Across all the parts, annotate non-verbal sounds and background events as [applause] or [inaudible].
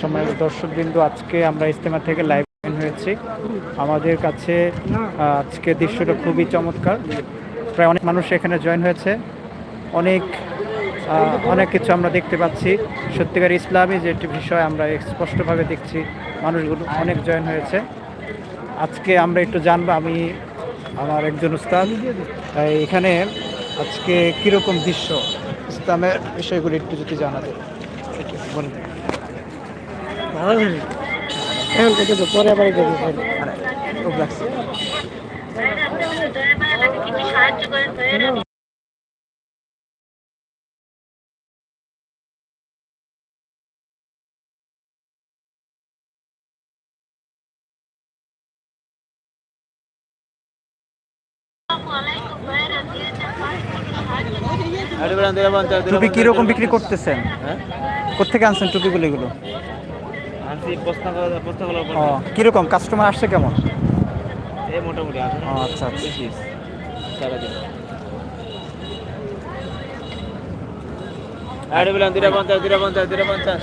সময় দর্শক বিন্দু আজকে আমরা ইস্তেমা থেকে লাইভ হয়েছি। আমাদের কাছে আজকে দৃশ্যটা খুবই চমৎকার। প্রায় অনেক মানুষ এখানে জয়েন হয়েছে। অনেক অনেক কিছু আমরা দেখতে পাচ্ছি। সত্যিকার ইসলামী যে একটি বিষয় আমরা স্পষ্টভাবে দেখছি, মানুষগুলো অনেক জয়েন হয়েছে। আজকে আমরা একটু জানব, আমি, আমার একজন উস্তাদ এখানে আজকে কীরকম দৃশ্য? ইসলামের বিষয়গুলো একটু যদি জানাতে একটু বলেন। ভালো লাগে এখন থেকে তো পরে আবার যাব সাহায্য করেন ভাইয়েরা আসসালামু আলাইকুম ভাইয়েরা দিয়ে দেন সাহায্য টুপি কীরকম বিক্রি করতেছেন? কোথেকে আনছেন টুপিগুলো এগুলো? ও কীরকম? কাস্টমার আসছে কেমন? মোটামুটি আচ্ছা আচ্ছা। বেশি সারাদিন। আরে বললাম দুটা পঞ্চাশ দুটা পঞ্চাশ দুটা পঞ্চাশ।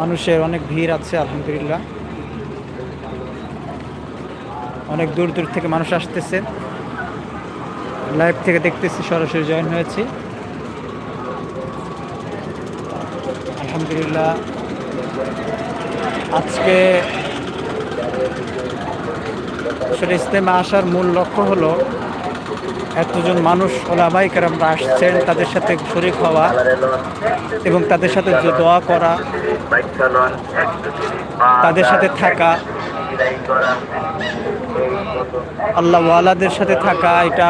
মানুষের অনেক ভিড় আছে, আলহামদুলিল্লাহ। অনেক দূর দূর থেকে মানুষ আসতেছে। লাইভ থেকে দেখতেছি, সরাসরি জয়েন হয়েছি। আলহামদুলিল্লাহ। আজকে আসলে ইস্তেমা আসার মূল লক্ষ্য হলো এতজন মানুষ ওলামাই কেরামরা আসছেন, তাদের সাথে শরিক হওয়া এবং তাদের সাথে দোয়া করা, তাদের সাথে থাকা, আল্লাহ ওয়ালাদের সাথে থাকা, এটা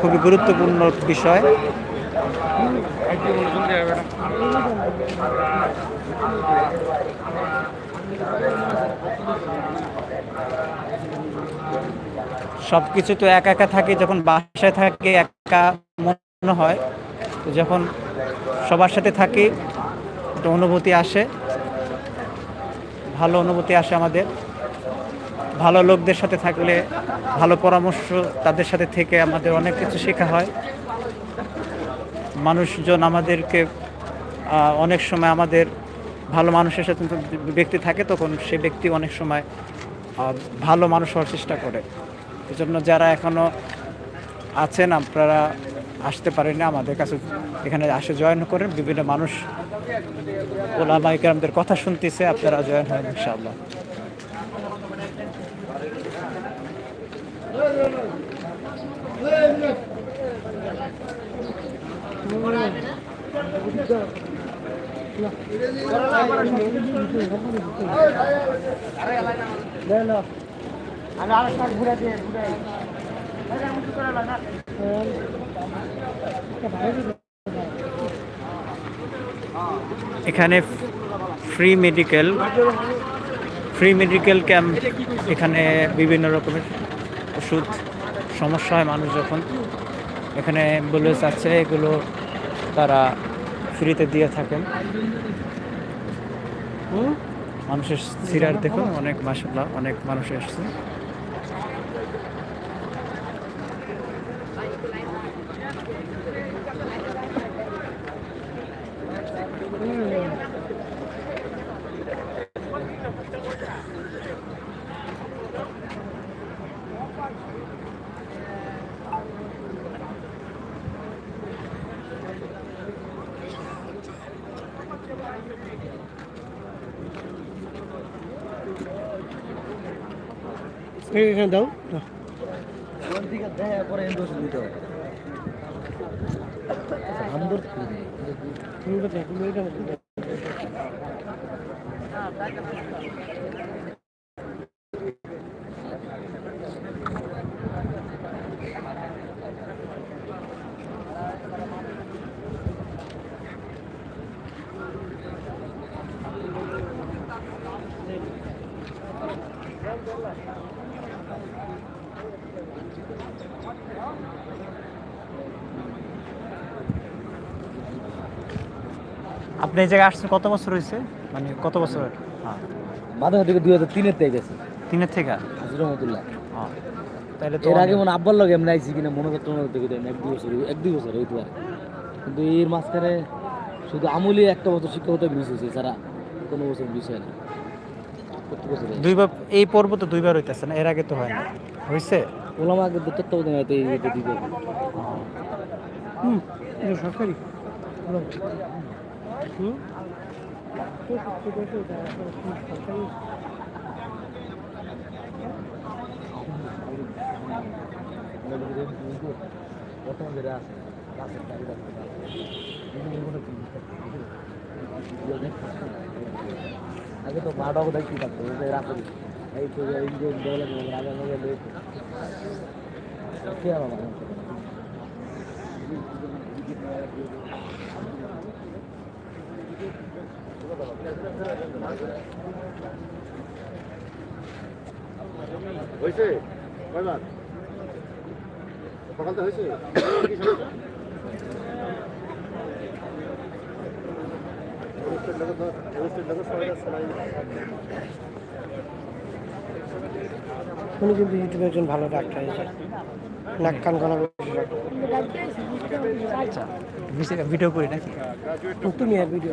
খুবই গুরুত্বপূর্ণ বিষয়। সব কিছু তো একা একা থাকে, যখন বাসায় থাকে একা মনে হয়, তো যখন সবার সাথে থাকি, একটা অনুভূতি আসে, ভালো অনুভূতি আসে আমাদের। ভালো লোকদের সাথে থাকলে ভালো পরামর্শ তাদের সাথে থেকে আমাদের অনেক কিছু শেখা হয়। মানুষজন আমাদেরকে অনেক সময় আমাদের ভালো মানুষের সাথে ব্যক্তি থাকে, তখন সে ব্যক্তি অনেক সময় ভালো মানুষ হওয়ার চেষ্টা করে। এই জন্য যারা এখনও আছেন, আপনারা আসতে পারেন আমাদের কাছে এখানে আসে জয়েন করেন। বিভিন্ন মানুষ ওলামাইকে কথা শুনতেছে, আপনারা জয়েন হয় ইনশাআল্লাহ। এখানে free medical free medical camp এখানে বিভিন্ন রকমের ওষুধ সমস্যা হয় মানুষ যখন। এখানে অ্যাম্বুলেন্স আছে, এগুলো তারা ফ্রিতে দিয়ে থাকেন। মানুষের সিরার দেখুন, অনেক মাসাল্লাহ অনেক মানুষ এসছে। এখানে দাও। তুমি তো আপনি এই জায়গায় আসছেন কত বছর হয়েছে? মানে কত বছর? হ্যাঁ। মাধ্যমিক থেকে দুই হাজার তিনের থেকে গেছে। তিনের থেকে? হাজির রহমতুল্লাহ। হ্যাঁ। তাহলে তো এর আগে মনে আব্বার লগে এমনি আইছি কিনা মনে করতে মনে করতে এক দুই বছর এক দুই বছর হইতে পারে কিন্তু এর মাঝখানে শুধু আমুলি একটা বছর শিক্ষকতা মিস হয়েছে এছাড়া কোনো বছর মিস হয় না। বছর দুইবার এই পর্ব তো দুইবার হইতেছে না এর আগে তো হয় না। হয়েছে ওলামা আগে তত্ত্বাবধানে হয়তো এই হুম। সরকারি। ঠিক আছে এটা সরকারি বর্তমান যেটা আছে গাছের চারি রাখতে পারে আগে তো মাটাও দেখতে থাকতো রাখো এই তো এই যে ডেভেলপমেন্ট আগে আগে কে আমার হয়েছে? কয়বার? সকালটা হয়েছে? উনি কিন্তু ইউটিউবে একজন ভালো ডাক্তার নাক কান গলা আচ্ছা। ভিডিও করি নাকি? তুমি আর ভিডিও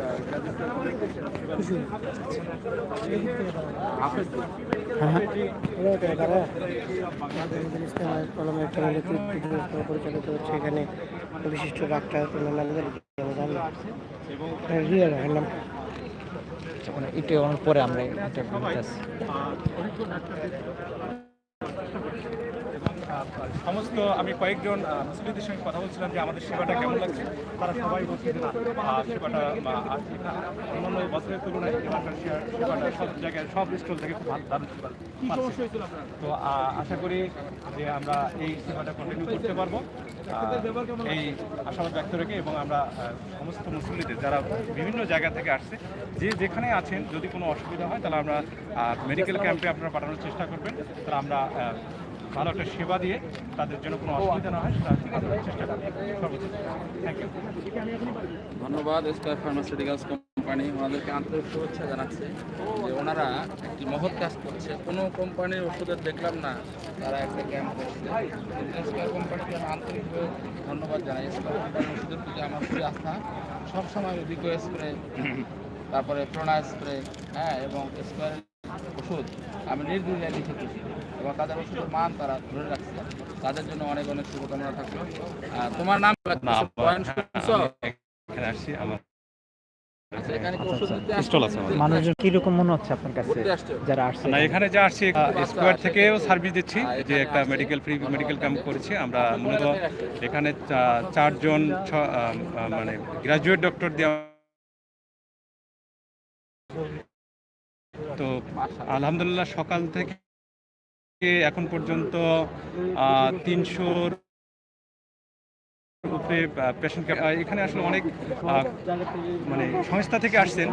পরিচালিত হচ্ছে এখানে বিশিষ্ট ডাক্তার নাম আচ্ছা, মানে অনেক পরে আমরা এটা সমস্ত আমি কয়েকজন মুসলিমদের সঙ্গে কথা বলছিলাম যে আমাদের সেবাটা কেমন লাগছে। তারা সবাই বলছে যে না সেবাটা অন্যান্য বছরের তুলনায় সেবাটা সব জায়গায় সব স্টল থেকে খুব দারুণ সেবা তো আশা করি যে আমরা এই সেবাটা কন্টিনিউ করতে পারব। এই আশাবাদ ব্যক্ত রেখে এবং আমরা সমস্ত মুসলিমদের যারা বিভিন্ন জায়গা থেকে আসছে যে যেখানে আছেন যদি কোনো অসুবিধা হয় তাহলে আমরা মেডিকেল ক্যাম্পে আপনারা পাঠানোর চেষ্টা করবেন। তাহলে আমরা ভালো একটা সেবা দিয়ে তাদের জন্য কোনো অসুবিধা না হয় চেষ্টা করব। সর্বোচ্চ। থ্যাংক ইউ ধন্যবাদ স্কয়ার ফার্মাসিউটিক্যালস কোম্পানি ওনাদেরকে আন্তরিক শুভেচ্ছা জানাচ্ছে যে ওনারা একটি মহৎ কাজ করছে। কোনো কোম্পানির ওষুধের দেখলাম না, তারা একটা ক্যাম্প করছে। স্কয়ার কোম্পানিকে আমি আন্তরিকভাবে ধন্যবাদ জানাই। স্কয়ার কোম্পানির ওষুধের প্রতি আমার খুবই আস্থা। সবসময় বিকো স্প্রে তারপরে প্রোনা স্প্রে হ্যাঁ এবং স্কয়ারের ওষুধ আমি নির্দ্বিধায় লিখে দিচ্ছি এবং তাদের ওষুধের মান তারা ধরে রাখছে। তাদের জন্য অনেক অনেক শুভকামনা থাকল। তোমার নাম এখানে আসছি আমার আচ্ছা, এখানে কি ওষুধ দিতে আসছো? স্টল আছে আমাদের। মানুষজন কীরকম মনে হচ্ছে আপনার কাছে? যারা আসছে। না এখানে যা আসছি স্কোয়ার থেকেও সার্ভিস দিচ্ছি যে একটা মেডিকেল ফ্রি মেডিকেল ক্যাম্প করেছি। আমরা মূলত এখানে চারজন মানে গ্রাজুয়েট ডক্টর দিয়ে তো আলহামদুলিল্লাহ সকাল থেকে এখন পর্যন্ত তিনশোর উপরে পেশেন্ট এখানে আসলে অনেক মানে সংস্থা থেকে আসছেন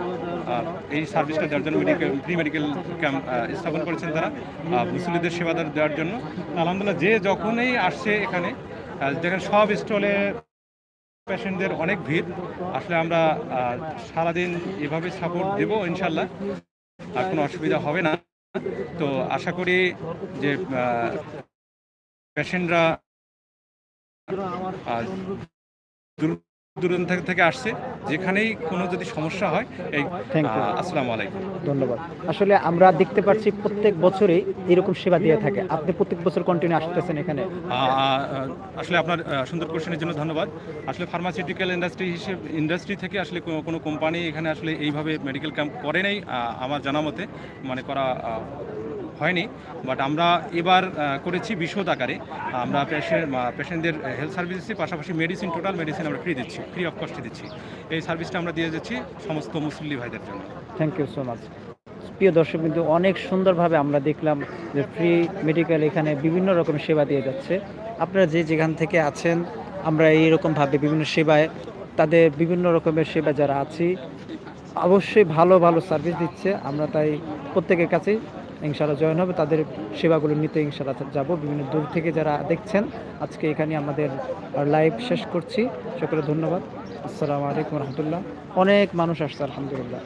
এই সার্ভিসটা দেওয়ার জন্য মেডিকেল ফ্রি মেডিকেল ক্যাম্প স্থাপন করেছেন তারা আহ, মুসলিমদের সেবা দেওয়ার জন্য। আলহামদুলিল্লাহ যে যখনই আসছে এখানে যেখানে সব স্টলে পেশেন্টদের অনেক ভিড় আসলে আমরা সারাদিন এভাবে সাপোর্ট দেব ইনশাল্লাহ আর কোনো অসুবিধা হবে না। [laughs] তো আশা করি যে পেশেন্টরা দূরান্ত থেকে- আসছে যেখানেই কোনো যদি সমস্যা হয় এই. আসসালামু আলাইকুম। ধন্যবাদ। আসলে আমরা দেখতে পাচ্ছি প্রত্যেক বছরই এরকম সেবা দিয়ে থাকে। আপনি প্রত্যেক বছর কন্টিনিউ আসতেছেন এখানে? আসলে আপনার সুন্দর কোশ্চেনের জন্য ধন্যবাদ। আসলে ফার্মাসিউটিক্যাল ইন্ডাস্ট্রি হিসেবে ইন্ডাস্ট্রি থেকে আসলে কোনো কোম্পানি এখানে আসলে এইভাবে মেডিকেল ক্যাম্প করে নাই আমার জানা মতে। মানে করা হয়নি বাট আমরা এবার করেছি বিশদ আকারে। আমরা পেশেন্ট পেশেন্টদের হেলথ সার্ভিস দিচ্ছি পাশাপাশি মেডিসিন টোটাল মেডিসিন আমরা ফ্রি দিচ্ছি ফ্রি অফ কস্টে দিচ্ছি। এই সার্ভিসটা আমরা দিয়ে যাচ্ছি সমস্ত মুসল্লি ভাইদের জন্য। থ্যাংক ইউ সো মাচ প্রিয় দর্শক কিন্তু অনেক সুন্দরভাবে আমরা দেখলাম যে ফ্রি মেডিকেল এখানে বিভিন্ন রকম সেবা দিয়ে যাচ্ছে। আপনারা যে যেখান থেকে আছেন, আমরা এইরকমভাবে বিভিন্ন সেবায়, তাদের বিভিন্ন রকমের সেবা যারা আছি, অবশ্যই ভালো ভালো সার্ভিস দিচ্ছে। আমরা তাই প্রত্যেকের কাছেই ইনশাআল্লাহ জয়েন হবে, তাদের সেবাগুলো নিতে ইনশাআল্লাহ যাব। বিভিন্ন দূর থেকে যারা দেখছেন, আজকে এখানে আমাদের লাইভ শেষ করছি। সকলে ধন্যবাদ। আসসালামু আলাইকুম রহমতুল্লাহ। অনেক মানুষ আসছে, আলহামদুলিল্লাহ।